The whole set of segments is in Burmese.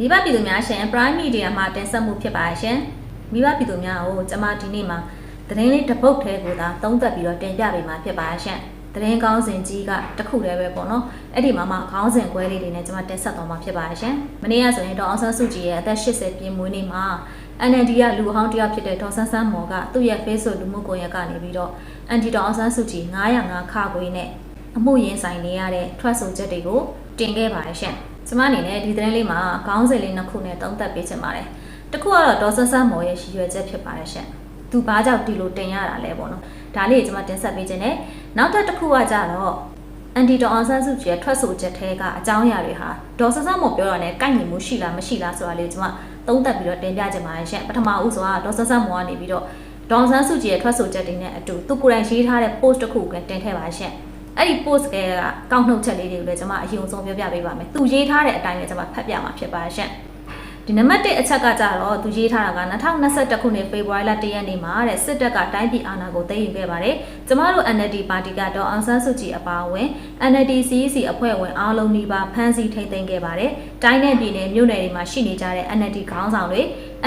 မိဘပြည်သူများရှင် Prime Media မှာတင်ဆက်မှုဖြစ်ပါရှင်မိဘပြည်သူများကိုကျွန်မဒီနေ့မှာသတင်းလေးတစ်ပုတ်ထဲကိုသာသုံးသပ်ပြီးတော့တင်ပြပေးမှာဖြစ်ပါရှင်သတင်းကောင်းစဉ်ကြီးကတစ်ခုတည်းပဲပေါ့နော်အဲ့ဒီမှာမှခေါင်းစဉ်ကွဲလေးတွေနဲ့ကျွန်မတင်ဆက်သွားမှာဖြစ်ပါရှင်မနေ့ကဆိုရင်ဒေါအောင်ဆန်းစုကြည်ရဲ့အသက်80ပြည့်မွေးနေ့မှာ NLD ကလူအဟောင်းတစ်ယောက်ဖြစ်တဲ့ဒေါ်ဆန်းဆန်းမော်ကသူ့ရဲ့ Facebook လူမှုကွန်ရက်ကနေပြီးတော့အန်တီဒေါအောင်ဆန်းစုကြည်905ခါခွေနဲ့အမှုရင်ဆိုင်နေရတဲ့ထွက်ဆိုချက်တွေကိုတင်ခဲ့ပါတယ်ရှင်ကျ မအနေနဲ့ဒီသတင်းလေးမှာခေါင်းစဉ်လေးနှစ်ခုနဲ့သုံးသပ်ပေးချင်ပါတယ်တစ်ခုကတော့ဒေါ်ဆန်းဆန်းမော်ရဲ့ရည်ရွယ်ချက်ဖြစ်ပါတယ်ရှင်သူဘာကြောင့်ဒီလိုတင်ရတာလဲပေါ့နော်ဒါလေးကိုကျမတင်ဆက်ပေးခြင်းနဲ့နောက်ထပ်တစ်ခုကကြတော့အန်တီဒေါ်အောင်ဆန်းစုကြည်ရဲ့ထွက်ဆိုချက်ထဲကအကြောင်းအရာတွေဟာဒေါ်ဆန်းဆန်းမော်ပြောရတဲ့ကိုက်ညီမှုရှိလားမရှိလားဆိုတာလေးကျမသုံးသပ်ပြီးတော့တင်ပြချင်ပါတယ်ရှင်ပထမဦးစွာဒေါ်ဆန်းဆန်းမော်ကနေပြီးတော့ဒေါ်အောင်ဆန်းစုကြည်ရဲ့ထွက်ဆိုချက်တွေနဲ့အတူသူကိုယ်တိုင်ရေးထားတဲ့ post တစ်ခုကိုတင်ထည့်ပါရှင် အဲ့ဒီ post ကကောက်နှုတ်ချက်လေးတွေကိုလည်းကျွန်မအရင်ဆုံးပြောပြပေးပါမယ်။သူရေးထားတဲ့အတိုင်းလည်းကျွန်မဖတ်ပြမှာဖြစ်ပါရှင့်။ဒီနံပါတ်1အချက်ကကြတော့သူရေးထားတာက2021ခုနှစ်ဖေဖော်ဝါရီလ1ရက်နေ့မှာတဲ့စစ်တပ်ကတိုင်းပြည်အာဏာကိုသိမ်းယူခဲ့ပါတယ်။ကျမတို့ NLD ပါတီကတော့အောင်ဆန်းစုကြည်အပါအဝင် NLD CEC အဖွဲ့ဝင်အားလုံးဒီပါဖမ်းဆီးထိန်းသိမ်းခဲ့ပါတယ်။တိုင်းနယ်ပြည်နယ်မြို့နယ်တွေမှာရှိနေကြတဲ့ NLD ခေါင်းဆောင်တွေ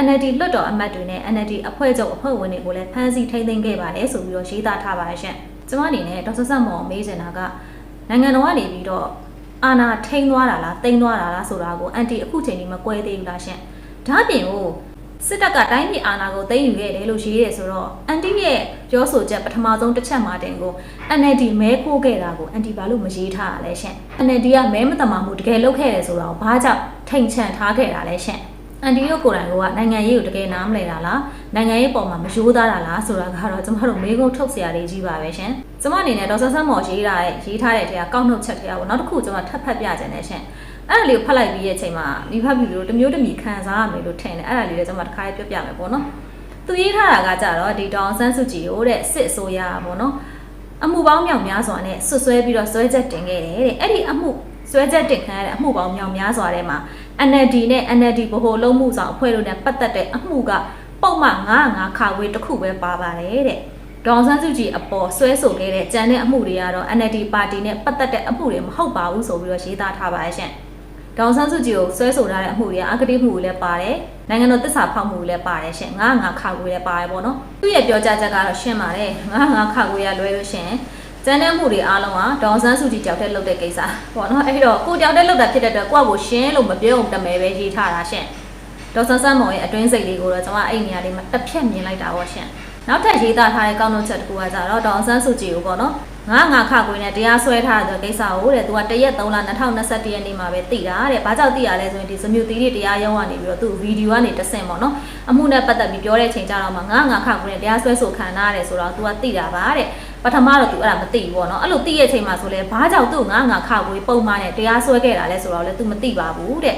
NLD လွှတ်တော်အမတ်တွေနဲ့ NLD အဖွဲ့ချုပ်အဖွဲ့ဝင်တွေကိုလည်းဖမ်းဆီးထိန်းသိမ်းခဲ့ပါတယ်ဆိုပြီးတော့ရေးသားထားပါရှင့်။ ကျမအနေနဲ့ဒေါက်တာဆက်မော်မေးချင်တာကနိုင်ငံတော်ကနေပြီးတော့အာဏာထိန်းသွားတာလားတိန်းသွားတာလားဆိုတာကိုအန်တီအခုချိန်ကြီးမကွဲသေးဘူးလားရှင့်။ဒါ့အပြင်ကိုစစ်တပ်ကတိုင်းပြည်အာဏာကိုသိမ်းယူခဲ့တယ်လို့ရေးရဲဆိုတော့အန်တီရဲ့ပြောဆိုချက်ပထမဆုံးတစ်ချက်မှတင်ကို NLD မဲခိုးခဲ့တာကိုအန်တီဘာလို့မရေးထားရလဲရှင့် NLD ကမဲမတမာမှုတကယ်လုပ်ခဲ့တယ်ဆိုတော့ဘာကြောင့်ထိန်ချန်ထားခဲ့တာလဲရှင့် အန်တီတို့ကိုယ်တိုင်ကနိုင်ငံရေးကိုတကယ်နားမလည်တာလားနိုင်ငံရေးပေါ်မှာမရိုးသားတာလားဆိုတာကတော့ကျမတို့မေးခွန်းထုတ်စရာတွေကြီးပါပဲရှင်ကျမအနေနဲ့ဒေါက်တာဆန်းမော်ရေးထားတဲ့ရေးထားတဲ့ထဲကကောက်နှုတ်ချက်ထဲကပေါ့နောက်တစ်ခုကျမထပ်ဖတ်ပြခြင်းနဲ့ရှင်အဲ့ဒါလေးကိုဖတ်လိုက်ပြီးရဲ့အချိန်မှာမိဖပြည်သူတို့တမျိုးတမီခံစားရမယ်လို့ထင်တယ်အဲ့ဒါလေးလည်းကျမတစ်ခါရေးပြောပြမယ်ပေါ့နော်သူရေးထားတာကကြတော့ဒီတောင်ဆန်းစုကြည်ကိုတဲ့စစ်အစိုးရပေါ့နော်အမှုပေါင်းမြောက်များစွာနဲ့ဆွဆွဲပြီးတော့ဆွဲချက်တင်ခဲ့တယ်တဲ့အဲ့ဒီအမှုဆွဲချက်တင်ခံရတဲ့အမှုပေါင်းမြောက်များစွာထဲမှာ NLD နဲ့ NLD ဗဟိုလုံးမှုဆောင်အဖွဲ့တို့နဲ့ပတ်သက်တဲ့အမှုကပုံမှန်905ခါဝေးတစ်ခုပဲပါပါတယ်တဲ့ဒေါအောင်ဆန်းစုကြည်အပေါ်ဆွဲဆိုခဲ့တဲ့ကြံတဲ့အမှုတွေကတော့ NLD ပါတီနဲ့ပတ်သက်တဲ့အမှုတွေမဟုတ်ပါဘူးဆိုပြီးတော့ရေးသားထားပါရဲ့ရှင်ဒေါအောင်ဆန်းစုကြည်ကိုဆွဲဆိုထားတဲ့အမှုတွေကအကတိမှုတွေလည်းပါတယ်နိုင်ငံတော်တစ္ဆာဖောက်မှုတွေလည်းပါတယ်ရှင်905ခါဝေးလည်းပါတယ်ပေါ့နော်သူ့ရဲ့ပြောကြားချက်ကတော့ရှင်းပါတယ်905ခါဝေးရလွဲလို့ရှင် ကျန်တဲ့မှုတွေအားလုံးကဒေါန်ဆန်းစုကြည်ကြောက်တဲ့လုပ်တဲ့ကိစ္စပေါ့နော်အဲ့တော့ကိုကြောက်တဲ့လုပ်တာဖြစ်တဲ့အတွက်ကိုယ့်ကိုရှင်းလို့မပြောအောင်တမဲပဲရေးထားတာရှင်ဒေါ်ဆန်းဆန်းမော်ရဲ့အတွင်းစိတ်လေးကိုတော့ကျွန်မအဲ့နေရာလေးမှာတစ်ဖြတ်မြင်လိုက်တာပေါ့ရှင်နောက်ထပ်ရေးသားထားတဲ့ကောက်နှုတ်ချက်တစ်ခုကကြတော့ဒေါန်ဆန်းစုကြည်ကိုပေါ့နော်ငါငါခခွေနဲ့တရားစွဲထားတဲ့ကိစ္စကိုတဲ့သူကတရက်3လ2021ရက်နေ့မှာပဲသိတာတဲ့ဘာကြောင့်သိရလဲဆိုရင်ဒီစမြူတီတွေတရားရုံးကနေပြီးတော့သူ့ဗီဒီယိုကနေတဆင့်ပေါ့နော်အမှုနဲ့ပတ်သက်ပြီးပြောတဲ့အချိန်ကြတော့မှငါငါခခွေနဲ့တရားစွဲဆိုခံရတယ်ဆိုတော့ तू ကသိတာပါတဲ့ ပထမတော့ तू အဲ့ဒါမသိဘူးပေါ့နော်အဲ့လိုသိရဲ့အချိန်မှာဆိုလဲဘာကြောင့်သူ့ငါငါခခွေပုံမှန်နဲ့တရားစွဲခဲ့တာလဲဆိုတော့လဲ तू မသိပါဘူးတဲ့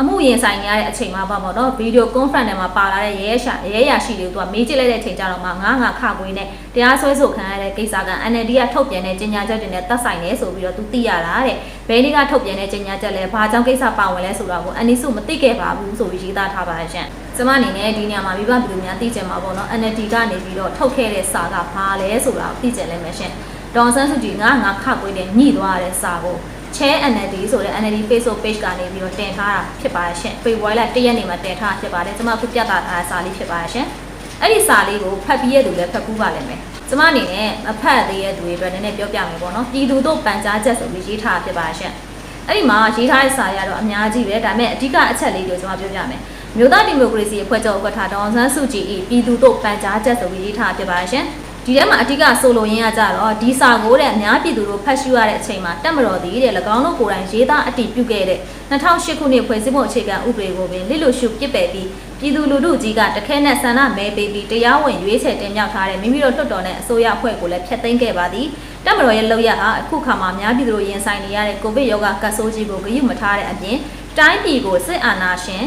အမှုရင်ဆိုင်နေရတဲ့အချိန်မှာပေါ့ပေါ့နော်ဗီဒီယိုကွန်ဖရင့်ထဲမှာပါလာတဲ့ရဲရှာရဲရရှိတွေကိုသူကမေးကြည့်လိုက်တဲ့အချိန်ကျတော့မှငါငါခခွေးနဲ့တရားစွဲဆိုခံရတဲ့ကိစ္စက NLD ကထုတ်ပြန်တဲ့ကြေညာချက်တွေနဲ့သက်ဆိုင်နေဆိုပြီးတော့သူသိရတာတဲ့ဘယ်နေ့ကထုတ်ပြန်တဲ့ကြေညာချက်လဲဘာကြောင့်ကိစ္စပါဝင်လဲဆိုတော့ကိုအန်နီစုမသိခဲ့ပါဘူးဆိုပြီးရေးသားထားပါရဲ့ရှင်ကျမအနေနဲ့ဒီနေရာမှာမိဘပြည်သူများသိကြမှာပေါ့နော် NLD ကနေပြီးတော့ထုတ်ခဲ့တဲ့စာကဘာလဲဆိုတာကိုသိကြလဲမယ်ရှင်ဒေါန်ဆန်းစုကြည်ငါငါခခွေးနဲ့ညှိသွားတဲ့စာကို Chair NLD ဆိုတဲ့ NLD Facebook page ကနေပြီးတော့တင်ထားတာဖြစ်ပါရှင်။ February လ1ရက်နေ့မှာတင်ထားတာဖြစ်ပါတယ်။ကျွန်မခုပြသထားတဲ့စာလေးဖြစ်ပါရှင်။အဲ့ဒီစာလေးကိုဖတ်ပြီးရသူလည်းဖတ်ကူးပါလိမ့်မယ်။ကျွန်မအနေနဲ့မဖတ်သေးတဲ့သူတွေအတွက်နည်းနည်းပြောပြမယ်ပေါ့နော်။ပြည်သူတို့ပန်ကြားချက်ဆိုပြီးရေးထားတာဖြစ်ပါရှင်။အဲ့ဒီမှာရေးထားတဲ့စာရတော့အများကြီးပဲဒါပေမဲ့အဓိကအချက်လေးကိုကျွန်မပြောပြမယ်။မြို့သားဒီမိုကရေစီအဖွဲ့ချုပ်ဥက္ကဋ္ဌဒေါအောင်ဆန်းစုကြည်၏ပြည်သူတို့ပန်ကြားချက်ဆိုပြီးရေးထားတာဖြစ်ပါရှင်။ ဒီထဲမှာအဓိကဆိုလိုရင်းကကြတော့ဒီစာကိုတဲ့အများပြည်သူတို့ဖတ်ရှုရတဲ့အချိန်မှာတက်မတော်သည်တဲ့၎င်းတို့ကိုယ်တိုင်ရေးသားအတည်ပြုခဲ့တဲ့2008ခုနှစ်ဖွဲ့စည်းပုံအခြေခံဥပဒေကိုပင်လစ်လို့ရှုပြစ်ပယ်ပြီးပြည်သူလူထုကြီးကတခဲနဲ့ဆန္ဒမဲပေးပြီးတရားဝင်ရွေးချယ်တင်မြှောက်ထားတဲ့မိမိတို့လွှတ်တော်နဲ့အစိုးရအဖွဲ့ကိုလည်းဖျက်သိမ်းခဲ့ပါသည်တက်မတော်ရဲ့လောက်ရဟာအခုခါမှာအများပြည်သူတို့ရင်ဆိုင်နေရတဲ့ကိုဗစ်ရောဂါကတ်ဆိုးကြီးကိုဂရုမထားတဲ့အပြင်တိုင်းပြည်ကိုစစ်အာဏာရှင်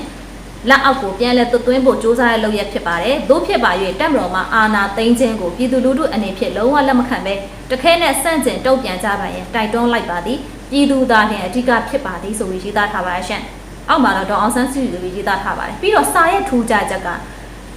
လက်အောက်ကိုပြန်လဲသွတ်သွင်းဖို့စ조사ရလုပ်ရဖြစ်ပါတယ်။သို့ဖြစ်ပါ၍တက်မတော်မှာအာဏာသိမ်းခြင်းကိုပြည်သူလူထုအနေဖြင့်လုံးဝလက်မခံဘဲတခဲနဲ့ဆန့်ကျင်တုံ့ပြန်ကြပါရင်တိုက်တွန်းလိုက်ပါသည်။ပြည်သူသားနဲ့အဓိကဖြစ်ပါသည်ဆိုပြီးရေးသားထားပါရှင့်။အောက်မှာတော့ဒေါအောင်ဆန်းစုကြည်လိုရေးသားထားပါတယ်။ပြီးတော့စာရဲ့ထူးခြားချက်က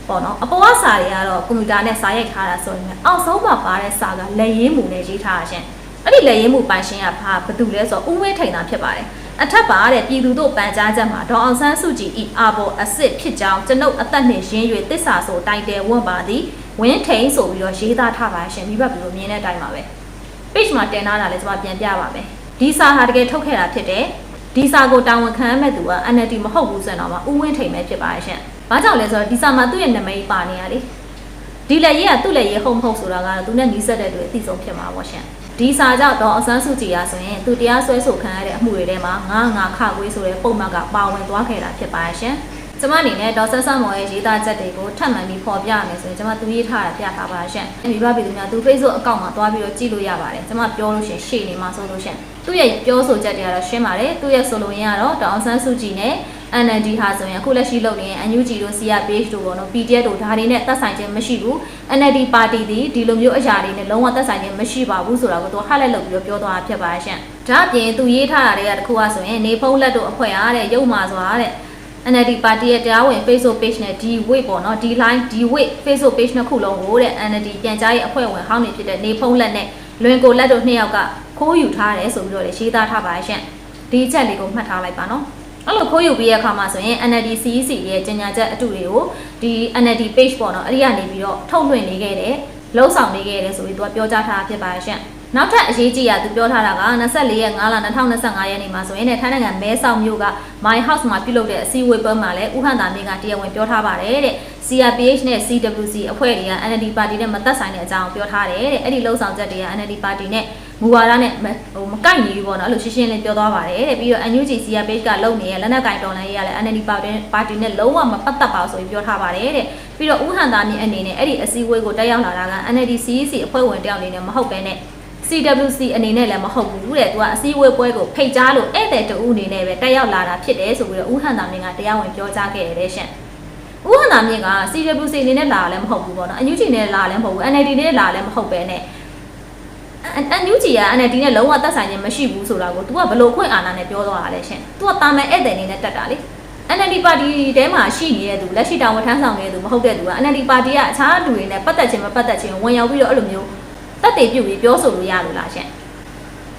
ပေါ့နော်အပေါ်ကစာတွေကတော့ကွန်ပျူတာနဲ့စာရိုက်ထားတာဆိုရင်အောက်ဆုံးမှာပါတဲ့စာကလက်ရင်းမူနဲ့ရေးထားတာရှင့်။အဲ့ဒီလက်ရင်းမူပိုင်ရှင်ကဘာဘာတူလဲဆိုတော့ဦးဝင်းထိန်တာဖြစ်ပါတယ်။ အထက်ပါတဲ့ပြည်သူတို့ပန်ကြားချက်မှာဒေါအောင်ဆန်းစုကြည်ဤအာဘောအစ်စ်ဖြစ်ကြောင်းကျွန်ုပ်အသက်နှင့်ရင်း၍တစ္ဆာဆိုတိုင်တယ်ဝန့်ပါသည်ဝင်းထိန်ဆိုပြီးတော့ရေးသားထားပါရှင်မိဘပြည်လိုမြင်တဲ့အတိုင်းပါပဲ page မှာတင်ထားတာလည်းကျွန်မပြန်ပြပါမယ်ဒီစာဟာတကယ်ထုတ်ခဲ့တာဖြစ်တယ်ဒီစာကိုတာဝန်ခံရမဲ့သူက NLD မဟုတ်ဘူးဆိုတော့မှဥဝင်းထိန်ပဲဖြစ်ပါရဲ့ရှင်ဘာကြောင့်လဲဆိုတော့ဒီစာမှာသူ့ရဲ့နာမည်ပါနေရလေဒီလက်ရေးကသူ့လက်ရေးဟုတ်မဟုတ်ဆိုတာကတော့သူနဲ့နီးစပ်တဲ့သူအသိဆုံးဖြစ်မှာပေါ့ရှင် ဒီစာကြောင့်တော့အစမ်းစုကြည်ရဆိုရင်သူတရားစွဲဆိုခံရတဲ့အမှုတွေထဲမှာငါငါခခွေးဆိုတဲ့ပုံမှန်ကပါဝင်သွားခဲ့တာဖြစ်ပါရဲ့ရှင် ကျမအနေနဲ့ဒေါ်ဆက်ဆမော်ရဲ့ရေးသားချက်တွေကိုထပ်မံပြီးဖော်ပြရမယ်ဆိုရင်ကျမသူရေးထားတာပြထားပါရှင့်။မိဘပြည်သူများသူ Facebook အကောင့်မှာသွားပြီးတော့ကြည့်လို့ရပါတယ်။ကျမပြောလို့ရှရင်ရှေ့နေမှာဆိုလို့ရှရင်သူ့ရဲ့ပြောဆိုချက်တွေကတော့ရှင်းပါတယ်။သူ့ရဲ့ဆိုလိုရင်းကတော့ဒေါအောင်ဆန်းစုကြည်နဲ့ NND ဟာဆိုရင်အခုလက်ရှိလုပ်နေတဲ့ NUG တို့ CRPH တို့ပေါ့နော် PDF တို့ဒါတွေနဲ့သက်ဆိုင်ခြင်းမရှိဘူး NLD ပါတီဒီဒီလိုမျိုးအရာတွေနဲ့လုံးဝသက်ဆိုင်ခြင်းမရှိပါဘူးဆိုတာကိုသူဟလက်လုပ်ပြီးတော့ပြောသွားတာဖြစ်ပါရှင့်။ဒါအပြင်သူရေးထားတာတွေကတခုကဆိုရင်နေဖုံးလက်တို့အဖွဲ့အားတဲ့ရုပ်မာစွာတဲ့ NLD ပါတီရဲ့တရားဝင် Facebook page နဲ့ဒီ weight ပေါ့နော်ဒီ line ဒီ weight Facebook page နှစ်ခုလုံးကိုတဲ့ NLD ပြန်ကြားရေးအဖွဲ့ဝင်ဟောင်းနေဖြစ်တဲ့နေဖုံးလက်နဲ့လွင်ကိုလက်တို့နှစ်ယောက်ကခိုးယူထားတယ်ဆိုပြီးတော့လေရေးသားထားပါရှင့်ဒီအချက်လေးကိုမှတ်ထားလိုက်ပါနော်အဲ့လိုခိုးယူပြီးတဲ့အခါမှာဆိုရင် NLD CEC ရဲ့ကြေညာချက်အတူတွေကိုဒီ NLD page ပေါ့နော်အဲ့ဒီကနေပြီးတော့ထုတ်လွှင့်နေခဲ့တယ်လှုပ်ဆောင်နေခဲ့တယ်ဆိုပြီးသူကပြောကြားထားတာဖြစ်ပါရှင့် နောက်ထပ်အရေးကြီးရသူပြောထားတာက24ရက်5လ2025ရက်နေ့မှာဆိုရင်ထိုင်းနိုင်ငံမဲဆောက်မြို့က My House မှာပြုလုပ်တဲ့အစည်းအဝေးပွဲမှာလည်းဦးဟန်တာမင်းကတရားဝင်ပြောထားပါတယ်တဲ့ CRPH နဲ့ CWC အဖွဲ့တွေက NLD ပါတီနဲ့မသက်ဆိုင်တဲ့အကြောင်းပြောထားတယ်တဲ့အဲ့ဒီလှုပ်ဆောင်ချက်တွေက NLD ပါတီနဲ့မူဝါဒနဲ့ဟိုမကိုက်ညီဘူးပေါ့နော်အဲ့လိုရှင်းရှင်းလေးပြောသွားပါတယ်တဲ့ပြီးတော့ NUG CRPH ကလုပ်နေတဲ့လက်နက်ကင်တော်လှန်ရေးကလည်း NLD ပါတီပါတီနဲ့လုံးဝမပတ်သက်ပါဘူးဆိုပြီးပြောထားပါတယ်တဲ့ပြီးတော့ဦးဟန်တာမင်းအနေနဲ့အဲ့ဒီအစည်းအဝေးကိုတက်ရောက်လာတာက NLD CEC အဖွဲ့ဝင်တယောက်အနေနဲ့မဟုတ်ဘဲနဲ့ CWC အနေနဲ့လည်းမဟုတ်ဘူးတဲ့သူကအစည်းအဝေးပွဲကိုဖိတ်ကြားလို့ဧည့်သည်တဦးအနေနဲ့ပဲတက်ရောက်လာတာဖြစ်တယ်ဆိုပြီးတော့ဦးဟန်တာမင်းကတရားဝင်ပြောကြားခဲ့တယ်ရှင်ဦးဟန်တာမင်းက CWC အနေနဲ့လာလည်းမဟုတ်ဘူးပေါ့နော်အန်ယူဂျီနဲ့လာလည်းမဟုတ်ဘူး NLD နဲ့လာလည်းမဟုတ်ပဲနဲ့အန်ယူဂျီက NLD နဲ့လုံးဝသက်ဆိုင်ခြင်းမရှိဘူးဆိုတာကို तू ကဘလို့ခွင့်အာဏာနဲ့ပြောသွားတာလဲရှင် तू ကတာမန်ဧည့်သည်အနေနဲ့တက်တာလေ NLD ပါတီထဲမှာရှိနေတဲ့သူလက်ရှိတာဝန်ထမ်းဆောင်နေတဲ့သူမဟုတ်တဲ့သူက NLD ပါတီကအခြားလူတွေနဲ့ပတ်သက်ခြင်းမပတ်သက်ခြင်းဝင်ရောက်ပြီးတော့အဲ့လိုမျိုး တက်တည်ပြုတ်ပြီးပြောဆိုလို့ရလို့လားရှင်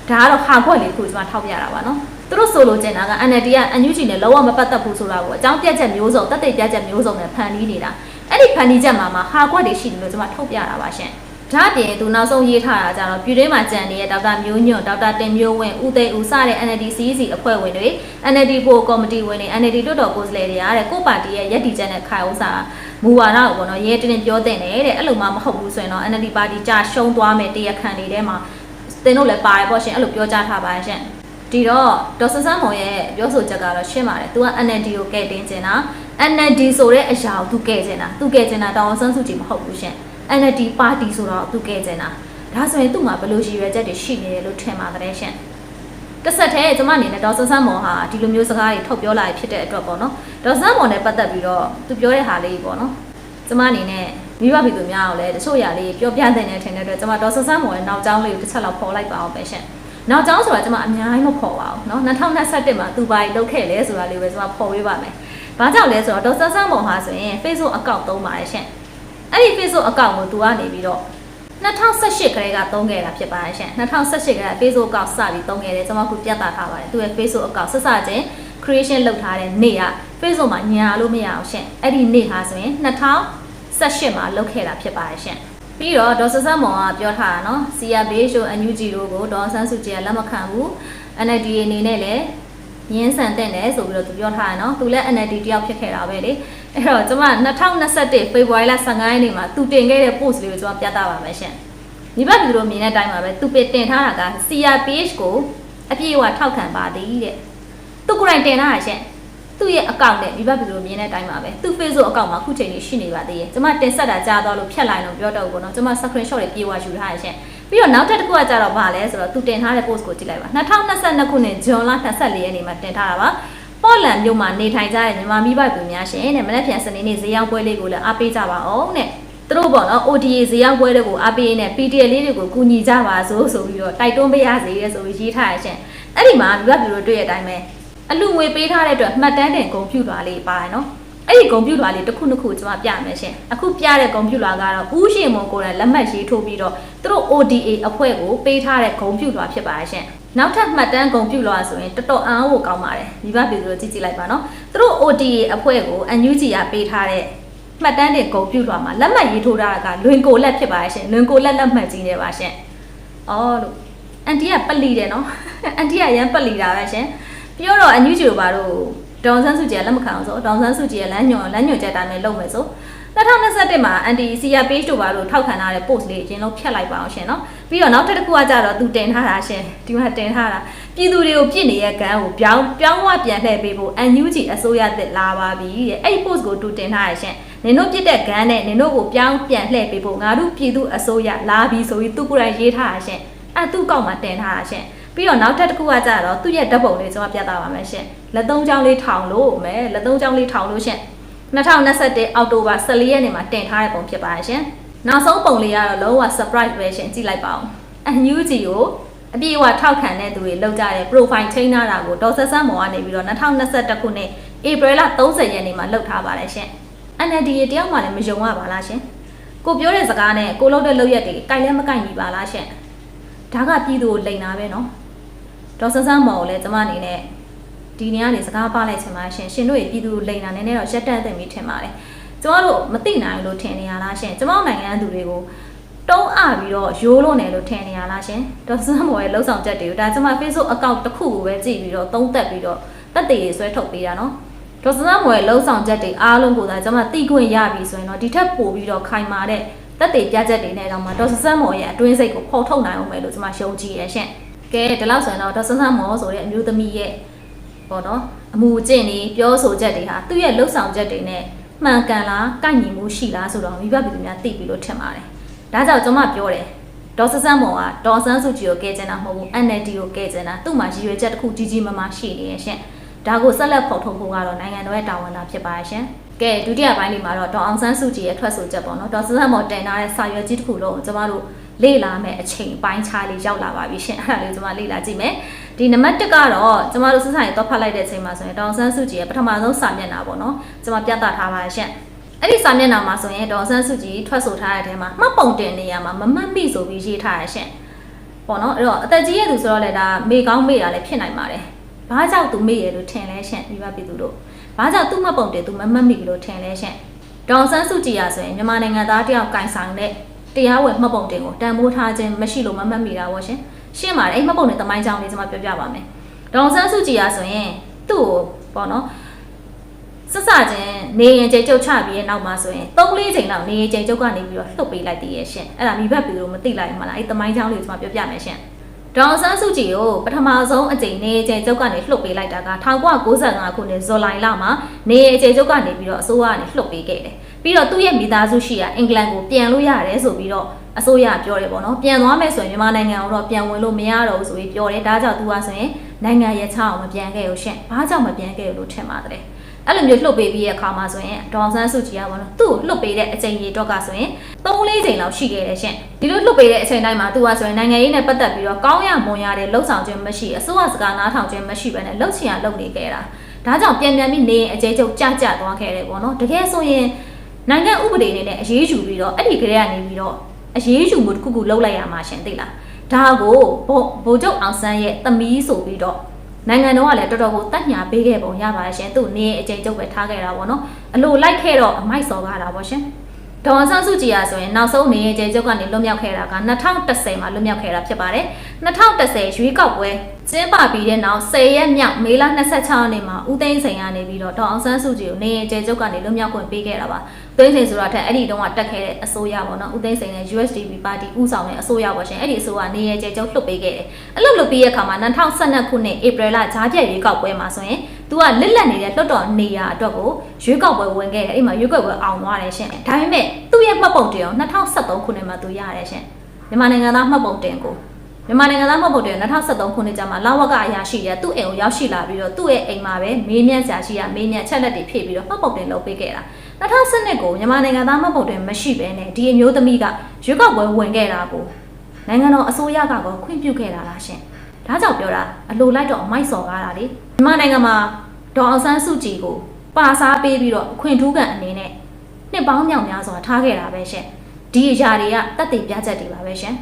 ဒါကတော့ဟာခွက်လေးခုကျွန်မထောက်ပြတာပါနော်သူတို့ဆိုလိုချင်တာက NLD က NUG နဲ့လုံးဝမပတ်သက်ဘူးဆိုတာကိုအကြောင်းပြချက်မျိုးစုံတက်တည်ပြချက်မျိုးစုံနဲ့ဖန်တီးနေတာအဲ့ဒီဖန်တီးချက်မှာမှာဟာခွက်တွေရှိတယ်လို့ကျွန်မထုတ်ပြတာပါရှင်ဒါအပြင်သူနောက်ဆုံးရေးထားတာကြတော့ပြည်တွင်းမှာကြံနေတဲ့ဒေါက်တာမျိုးညွန့်ဒေါက်တာတင်မျိုးဝင်းဦးသိန်းဦးစတဲ့ NLD CEC အဖွဲ့ဝင်တွေ NLD ပိုကော်မတီဝင်တွေ NLD တွတ်တော်ကိုယ်စားလှယ်တွေအားတဲ့ကိုပါတီရဲ့ရည်တည်ချက်နဲ့ခိုင်ဥစား မူဝါဒကိုပေါ့နော်ရဲတင်းတင်းပြောတဲ့တယ်တဲ့အဲ့လိုမှမဟုတ်ဘူးဆိုရင်တော့ NLD ပါတီကြာရှုံးသွားမယ်တရားခံတွေထဲမှာတင်တို့လည်းပါတယ်ပေါ့ရှင်အဲ့လိုပြောကြားထားပါရှင်ဒီတော့ဒေါ်ဆဆန်းမော်ရဲ့ပြောဆိုချက်ကတော့ရှင်းပါတယ်။ तू က NLD ကိုကဲတင်ချင်တာ NLD ဆိုတဲ့အရာကို तू ကဲချင်တာ။ तू ကဲချင်တာတောင်ဆန်းစုကြည်မဟုတ်ဘူးရှင်။ NLD ပါတီဆိုတော့ तू ကဲချင်တာ။ဒါဆိုရင်သူ့မှာဘယ်လိုရည်ရွယ်ချက်တွေရှိနေတယ်လို့ထင်ပါသလဲရှင်။ တစ်ဆက်တည်းကျွန်မအနေနဲ့ဒေါ်ဆဆန်းမော်ဟာဒီလိုမျိုးစကားတွေထုတ်ပြောလာဖြစ်တဲ့အတွက်ပေါ့နော်။ဒေါ်ဆန်းမော်နဲ့ပတ်သက်ပြီးတော့ तू ပြောတဲ့ဟာလေးပေါ့နော်။ကျွန်မအနေနဲ့မိဘပြည်သူများကိုလည်းတချို့ຢာလေးပြောပြတဲ့နေထင်တဲ့အတွက်ကျွန်မဒေါ်ဆဆန်းမော်ရဲ့နောက်ကျောင်းလေးကိုတစ်ချက်လောက်ပေါ်လိုက်ပါအောင်ပဲရှင်။နောက်ကျောင်းဆိုတာကျွန်မအများကြီးမဖော်ပါဘူးเนาะ2021မှာသူဘာကြီးလုပ်ခဲ့လဲဆိုတာလေးပဲကျွန်မဖော်ပေးပါမယ်။ဘာကြောင့်လဲဆိုတော့ဒေါက်တာဆန်းမော်ဟာဆိုရင် Facebook account သုံးပါတယ်ရှင်။အဲ့ဒီ Facebook account ကိုသူကနေပြီးတော့ 2018ခရဲကသုံးခဲ့တာဖြစ်ပါတယ်ရှင်2018က Facebook account စပြီးသုံးခဲ့တယ်ကျွန်မခုပြသထားပါတယ်သူရဲ့ Facebook account ဆက်စချင်း creation လုပ်ထားတဲ့နေ့က Facebook မှာညာလို့မရအောင်ရှင်အဲ့ဒီနေ့ဟာဆိုရင်2018မှာလုပ်ခဲ့တာဖြစ်ပါတယ်ရှင်ပြီးတော့ဒေါ်ဆဆမောင်ကပြောထားတာနော် CRBH တို့ NUG တို့ကိုဒေါ်ဆန်းစုကြည်ကလက်မခံဘူး NLD အနေနဲ့လည်း ရင်းဆန်တဲ့တယ်ဆိုပြီးတော့သူပြောထားတယ်နော်သူလည်း NLD တယောက်ဖြစ်ခဲ့တာပဲလေအဲ့တော့ကျွန်မ2021ဖေဖော်ဝါရီလ15ရက်နေ့မှာသူတင်ခဲ့တဲ့ post လေးကိုကျွန်မပြသပါမယ်ရှင်ညီဘပြည်တို့မြင်တဲ့အတိုင်းပါပဲသူပတင်ထားတာက CRPH ကိုအပြည့်အဝထောက်ခံပါသည်တဲ့သူကိုယ်တိုင်တင်ထားတာရှင်သူ့ရဲ့အကောင့်နဲ့မိဘပြည်တို့မြင်တဲ့အတိုင်းပါပဲသူ Facebook အကောင့်မှာခုချိန်ကြီးရှိနေပါသေးရဲ့ကျွန်မတင်ဆက်တာကြားတော့လို့ဖြတ်လိုက်တော့ပြောတော့ဘောနော်ကျွန်မ screenshot တွေပြေဝယူထားရရှင် ပြီးတော့နောက်ထပ်တစ်ခုကကြတော့ဗာလဲဆိုတော့သူတင်ထားတဲ့ post ကိုကြည့်လိုက်ပါ2022ခုနှစ်ဇွန်လ24ရက်နေ့မှာတင်ထားတာပါပေါ်လန်မြို့မှာနေထိုင်ကြတဲ့မြန်မာမိဘပြည်များရှင်တဲ့မနေ့ပြန်စနေနေ့ဈေးရောက်ပွဲလေးကိုလည်းအားပေးကြပါအောင်တဲ့သူတို့ပေါ့နော် ODA ဈေးရောက်ပွဲတွေကိုအားပေးနေ PTA လေးတွေကိုကူညီကြပါစို့ဆိုပြီးတော့တိုက်တွန်းပေးရစေတဲ့ဆိုပြီးရေးထားရရှင်အဲ့ဒီမှာမိဘပြည်တို့တွေ့ရတဲ့အတိုင်းပဲအလူငွေပေးထားတဲ့အတွက်မှတ်တမ်းတင်ဂုံပြူလွာလေးပါတယ်နော် အဲ့ဒီဂုံပြူလွာလေးတစ်ခုနှစ်ခုကျွန်မပြမယ်ရှင်အခုပြတဲ့ဂုံပြူလွာကတော့ဦးရှင်မွန်ကိုယ်တိုင်လက်မှတ်ရေးထိုးပြီးတော့သူတို့ ODA အဖွဲ့ကိုပေးထားတဲ့ဂုံပြူလွာဖြစ်ပါရှင်နောက်ထပ်မှတ်တမ်းဂုံပြုလို့ရဆိုရင်တော်တော်အားဖို့ကောင်းပါတယ်မိဘပြည်သူတို့ကြည့်ကြည့်လိုက်ပါနော်သူတို့ OTA အဖွဲ့ကို NUG ကပေးထားတဲ့မှတ်တမ်းတွေဂုံပြုလို့မှာလက်မှတ်ရေးထိုးထားတာကလွင်ကိုလက်ဖြစ်ပါရဲ့ရှင်လွင်ကိုလက်လက်မှတ်ကြီးနေပါရှင်အော်လို့အန်တီကပက်လီတယ်နော်အန်တီကရမ်းပက်လီတာပဲရှင်ပြောတော့ NUG တို့ဘာလို့ ဒေါန်ဆန်းစုကြည်ကလက်မခံအောင်ဆိုဒေါန်ဆန်းစုကြည်ကလမ်းညွန်လမ်းညွန်ချက်တိုင်းနဲ့လုပ်မယ်ဆို2021မှာ anti CR page တို့ဘာလို့ထောက်ခံထားတဲ့ post လေးအရင်လုံးဖြတ်လိုက်ပါအောင်ရှင်နော်ပြီးတော့နောက်တစ်ခုကကြတော့သူတင်ထားတာရှင်ဒီမှာတင်ထားတာပြည်သူတွေကိုပြစ်နေတဲ့ကန်းကိုပြောင်းပြောင်းဝပြန်လှည့်ပေးဖို့ NUG အစိုးရသက်လာပါပြီတဲ့အဲ့ဒီ post ကိုသူတင်ထားရရှင်နင်တို့ပြစ်တဲ့ကန်းနဲ့နင်တို့ကိုပြောင်းပြန်လှည့်ပေးဖို့ငါတို့ပြည်သူအစိုးရလာပြီဆိုပြီးသူကိုယ်တိုင်ရေးထားတာရှင်အဲ့သူ့ကောက်မှာတင်ထားတာရှင် ပြီးတော့နောက်ထပ်တစ်ခုကကြတော့သူ့ရဲ့ဓာတ်ပုံလေးကျွန်တော်ပြသပါမယ်ရှင်လက်သုံးချောင်းလေးထောင်လို့မယ်လက်သုံးချောင်းလေးထောင်လို့ရှင်2021အောက်တိုဘာ14ရက်နေ့မှာတင်ထားတဲ့ပုံဖြစ်ပါတယ်ရှင်။နောက်ဆုံးပုံလေးကတော့လုံးဝ surprise ပဲရှင်ကြည့်လိုက်ပါဦး။ NUG ကိုအပြည့်အဝထောက်ခံတဲ့သူတွေလောက်ကြတဲ့ profile ချိန်ထားတာကိုဒေါ်ဆက်ဆန်းမော်ကနေပြီးတော့2021ခုနှစ်ဧပြီလ30ရက်နေ့မှာလုပ်ထားပါတယ်ရှင်။ NLD ရတယောက်မှလည်းမယုံရပါလားရှင်။ကိုပြောတဲ့စကားနဲ့ကိုလုပ်တဲ့လုပ်ရက်တွေကိုက်လဲမကိုက်ညီပါလားရှင်။ဒါကပြည်သူကိုလိန်တာပဲနော်။ ဒေါ်ဆက်ဆန်းမော်ကိုလည်းကျမအနေနဲ့ဒီနေရာနေစကားပါလိုက်ချင်ပါရှင်ရှင်တို့ရဲ့ပြည်သူလိန်တာနည်းနည်းတော့ရက်တက်သိမ့်ပြီးထင်ပါတယ်ကျမတို့မသိနိုင်လို့ထင်နေရလားရှင်ကျမတို့နိုင်ငံသူတွေကိုတုံးအပြီးတော့ရိုးလို့နေလို့ထင်နေရလားရှင်ဒေါ်စမ်းမော်ရဲ့လှုပ်ဆောင်ချက်တွေကိုဒါကျမ Facebook account တစ်ခုကိုပဲကြည့်ပြီးတော့သုံးသက်ပြီးတော့တက်တည်ဆွဲထုတ်ပေးတာနော်ဒေါ်စမ်းမော်ရဲ့လှုပ်ဆောင်ချက်တွေအားလုံးကိုသာကျမသိခွင့်ရပြီဆိုရင်တော့ဒီထက်ပိုပြီးတော့ခိုင်မာတဲ့တက်တည်ပြချက်တွေနဲ့တော့မှဒေါ်စမ်းမော်ရဲ့အတွင်းစိတ်ကိုဖော်ထုတ်နိုင်အောင်ပဲလို့ကျမယုံကြည်ရရှင် ကဲဒီလောက်ဆိုရင်တော့ဒေါ်စမ်းမော်ဆိုတဲ့အမျိုးသမီးရဲ့ပေါ့နော်အမှုအကျင့်တွေပြောဆိုချက်တွေဟာသူ့ရဲ့လှုပ်ဆောင်ချက်တွေနဲ့မှန်ကန်လားကိုက်ညီမှုရှိလားဆိုတော့မိဘပြည်သူများသိပြီလို့ထင်ပါတယ်။ဒါကြောင့်ကျွန်မပြောတယ်ဒေါ်ဆဆန်းမော်ကဒေါ်ဆန်းစုကြည်ကိုကဲကျင်တာမဟုတ်ဘူး NLD ကိုကဲကျင်တာသူ့မှာရည်ရွယ်ချက်တစ်ခုကြီးကြီးမားမားရှိနေရဲ့ရှင်။ဒါကိုဆက်လက်ဖော်ထုတ်ဖို့ကတော့နိုင်ငံတော်ရဲ့တာဝန်သာဖြစ်ပါရဲ့ရှင်။ကဲဒုတိယပိုင်းလေးမှာတော့ဒေါ်အောင်ဆန်းစုကြည်ရဲ့ထွက်ဆိုချက်ပေါ့နော်ဒေါ်ဆဆန်းမော်တင်ထားတဲ့စာရွက်ကြီးတစ်ခုလုံးကိုကျွန်မတို့ လေ့လာမယ်အချိန်ပိုင်းခြားလေးရောက်လာပါပြီရှင်အဲ့ဒါလေးကျွန်မလေ့လာကြည့်မယ်ဒီနံပါတ်1ကတော့ကျမတို့စဆိုင်တော့ဖတ်လိုက်တဲ့အချိန်မှာဆိုရင်ဒေါန်ဆန်းစုကြည်ရဲ့ပထမဆုံးစာမျက်နှာပေါ့နော်ကျမပြသထားပါရှင်အဲ့ဒီစာမျက်နှာမှာဆိုရင်ဒေါန်ဆန်းစုကြည်ထွက်ဆိုထားတဲ့အထဲမှာမှတ်ပုံတင်နေရမှာမမှတ်မိဆိုပြီးရေးထားရရှင်ပေါ့နော်အဲ့တော့အသက်ကြီးရဲ့သူဆိုတော့လေဒါမေကောင်းမေတာလည်းဖြစ်နိုင်ပါတယ်ဘာကြောင့်သူမေ့ရလို့ထင်လဲရှင်ဒီဘပြည်သူတို့ဘာကြောင့်သူ့မှတ်ပုံတင်သူမမှတ်မိလို့ထင်လဲရှင်ဒေါန်ဆန်းစုကြည်ရဆိုရင်မြန်မာနိုင်ငံသားတယောက်ကင်ဆိုင်တဲ့ တရားဝင်မှတ်ပုံတင်ကိုတန်ဖိုးထားခြင်းမရှိလို့မမှတ်မိတာပေါ့ရှင်ရှင်းပါတယ်အဲ့မှတ်ပုံတင်သမိုင်းကြောင်းလေးကျွန်မပြောပြပါမယ်ဒေါန်ဆန်းစုကြည်ရဆိုရင်သူ့ကိုပေါ့နော်ဆက်စချင်းနေရင်ကြိတ်ကျုပ်ချပြီးရဲ့နောက်မှာဆိုရင်၃၄ချိန်လောက်နေရင်ကြိတ်ကျုပ်ကနေပြီးတော့လှုပ်ပေးလိုက်တည်ရဲ့ရှင်အဲ့ဒါမိဘပြည်လို့မသိလိုက်မှလားအဲ့သမိုင်းကြောင်းလေးကိုကျွန်မပြောပြမယ်ရှင်ဒေါန်ဆန်းစုကြည်ကိုပထမဆုံးအကြိမ်နေကျဲကျုပ်ကနေလှုပ်ပေးလိုက်တာက1995ခုနှစ်ဇူလိုင်လမှာနေကျဲကျုပ်ကနေပြီးတော့အစိုးရကနေလှုပ်ပေးခဲ့တယ် ပြီးတော့သူ့ရဲ့မိသားစုရှိရာအင်္ဂလန်ကိုပြန်လို့ရတယ်ဆိုပြီးတော့အစိုးရပြောတယ်ပေါ့နော်ပြန်သွားမယ်ဆိုရင်မြန်မာနိုင်ငံကိုတော့ပြန်ဝင်လို့မရတော့ဘူးဆိုပြီးပြောတယ်ဒါကြောင့်သူကဆိုရင်နိုင်ငံရဲ့ချအောင်မပြန်ခဲ့ဘူးရှင်ဘာကြောင့်မပြန်ခဲ့လို့ထင်ပါတယ်အဲ့လိုမျိုးလှုပ်ပေးပြီးရဲ့အခါမှာဆိုရင်ဒေါန်ဆန်းစုကြည်ကပေါ့နော်သူ့ကိုလှုပ်ပေးတဲ့အချိန်ကြီးတော့ကဆိုရင်3-4ချိန်လောက်ရှိခဲ့တယ်ရှင်ဒီလိုလှုပ်ပေးတဲ့အချိန်တိုင်းမှာသူကဆိုရင်နိုင်ငံရေးနဲ့ပတ်သက်ပြီးတော့ကောင်းရမွန်ရတဲ့လှုပ်ဆောင်ခြင်းမရှိအစိုးရစကားနားထောင်ခြင်းမရှိဘဲနဲ့လှုပ်ချင်ရလှုပ်နေခဲ့တာဒါကြောင့်ပြန်ပြန်ပြီးနေရင်အကျဲကျုပ်ကြကြသွားခဲ့တယ်ပေါ့နော်တကယ်ဆိုရင် နိုင်ငံဥပဒေအနေနဲ့အရေးယူပြီးတော့အဲ့ဒီကလေးကနေပြီးတော့အရေးယူမှုတစ်ခုခုလုပ်လိုက်ရမှာရှင်သိလားဒါကိုဗိုလ်ချုပ်အောင်ဆန်းရဲ့သမီးဆိုပြီးတော့နိုင်ငံတော်ကလည်းတော်တော်ကိုတတ်ညာပေးခဲ့ပုံရပါတယ်ရှင်သူ့နေအကျဉ်းချုပ်ပဲထားခဲ့တာပေါ့နော်အလိုလိုက်ခဲ့တော့အမိုက်စော်ကားတာပေါ့ရှင် ဒေါ်ဆန်းစုကြည်ရဆိုရင်နောက်ဆုံးနေရဲ့ကျဲကျုပ်ကနေလွတ်မြောက်ခဲ့တာက2010မှာလွတ်မြောက်ခဲ့တာဖြစ်ပါတယ်2010ရွေးကောက်ပွဲကျင်းပပြီးတဲ့နောက်10ရက်မြောက်မေလ26ရက်နေ့မှာဦးသိန်းစိန်ကနေပြီးတော့ဒေါ်အောင်ဆန်းစုကြည်ကိုနေရဲ့ကျဲကျုပ်ကနေလွတ်မြောက်ခွင့်ပေးခဲ့တာပါသိန်းစိန်ဆိုတာထက်အဲ့ဒီတုန်းကတက်ခဲ့တဲ့အစိုးရပေါ့နော်ဦးသိန်းစိန်နဲ့ USDP ပါတီဦးဆောင်တဲ့အစိုးရပေါ့ရှင်အဲ့ဒီအစိုးရနေရဲ့ကျဲကျုပ်လွတ်ပေးခဲ့တယ်အဲ့လိုလွတ်ပြီးတဲ့အခါမှာ2012ခုနှစ်ဧပြီလဂျားပြည့်ရွေးကောက်ပွဲမှာဆိုရင် သူကလစ်လက်နေတဲ့လွတ်တော်နေရာအတွက်ကိုရွေးကောက်ပွဲဝင်ခဲ့တယ်အဲ့မှာရွေးကောက်ပွဲအောင်သွားတယ်ရှင်ဒါပေမဲ့သူ့ရဲ့မှတ်ပုံတင်အောင်2013ခုနှစ်မှာသူရတယ်ရှင်မြန်မာနိုင်ငံသားမှတ်ပုံတင်ကိုမြန်မာနိုင်ငံသားမှတ်ပုံတင်2013ခုနှစ်ကျမှလာဝကအရာရှိရသူ့အိမ်ကိုရောက်ရှိလာပြီးတော့သူ့ရဲ့အိမ်မှာပဲမေးမြန်းစရာရှိရမေးမြန်းချက်လက်တွေဖြည့်ပြီးတော့မှတ်ပုံတင်လုပ်ပေးခဲ့တာ2012ကိုမြန်မာနိုင်ငံသားမှတ်ပုံတင်မရှိဘဲနဲ့ဒီအမျိုးသမီးကရွေးကောက်ပွဲဝင်ခဲ့တာကိုနိုင်ငံတော်အစိုးရကတော့ခွင့်ပြုခဲ့တာလားရှင်ဒါကြောင့်ပြောတာအလိုလိုက်တော့အမိုက်စော်ကားတာလေ မြန်မာနိုင်ငံမှာဒေါ်အောင်ဆန်းစုကြည်ကိုပါစားပေးပြီးတော့အခွင့်ထူးကန်အနေနဲ့နှစ်ပေါင်းမြောက်များစွာထားခဲ့တာပဲရှင်ဒီအရာတွေကတက်တည်ပြချက်တွေပါပဲရှင်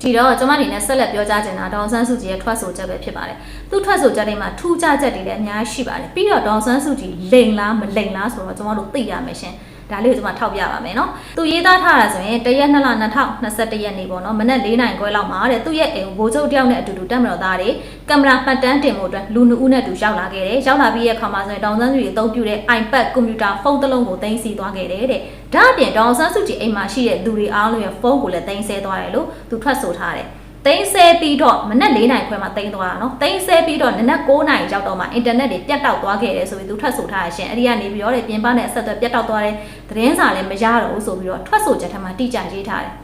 ဒီဒီတော့ကျွန်မအနေနဲ့ဆက်လက်ပြောကြားချင်တာဒေါအောင်ဆန်းစုကြည်ရဲ့ထွက်ဆိုချက်ပဲဖြစ်ပါတယ်သူထွက်ဆိုချက်တွေမှာထူးခြားချက်တွေလည်းအများကြီးရှိပါတယ်ပြီးတော့ဒေါအောင်ဆန်းစုကြည်လိန်လားမလိန်လားဆိုတော့ကျွန်တော်တို့သိရမယ်ရှင် ဒါလေးကိုကျွန်မထောက်ပြပါမယ်နော်သူရေးသားထားတာဆိုရင်တရက်2လ2021ရက်နေ့ပေါ့နော်မနက်4နိုင်ခွဲလောက်မှာတဲ့သူ့ရဲ့အိမ်ကိုဘိုးချုပ်တယောက်နဲ့အတူတူတက်မတော်သားတွေကင်မရာမှတ်တမ်းတင်ဖို့အတွက်လူနှစ်ဦးနဲ့တူရောက်လာခဲ့တယ်ရောက်လာပြီးရဲ့အခါမှာဆိုရင်ဒေါအောင်ဆန်းစုကြည်အသုံးပြုတဲ့ iPad ကွန်ပျူတာဖုန်းတစ်လုံးကိုတင်စီသွားခဲ့တယ်တဲ့ဒါအပြင်ဒေါအောင်ဆန်းစုကြည်အိမ်မှာရှိတဲ့လူတွေအားလုံးရဲ့ဖုန်းကိုလည်းတင်ဆဲသွားတယ်လို့သူထွက်ဆိုထားတယ် တိန်းဆဲပြီးတော့မနက်၄နိုင်ခွဲမှာတိန်းသွားတာနော်တိန်းဆဲပြီးတော့နနက်9နိုင်ရောက်တော့မှအင်တာနက်တွေပြတ်တောက်သွားခဲ့တယ်ဆိုပြီးသူထွက်ဆိုထားရရှင်အဲ့ဒီကနေပြီးတော့ပြင်ပနဲ့အဆက်အသွယ်ပြတ်တောက်သွားတဲ့သတင်းစာလည်းမရတော့ဘူးဆိုပြီးတော့ထွက်ဆိုချက်ထက်မှတိကျရေးထားတယ်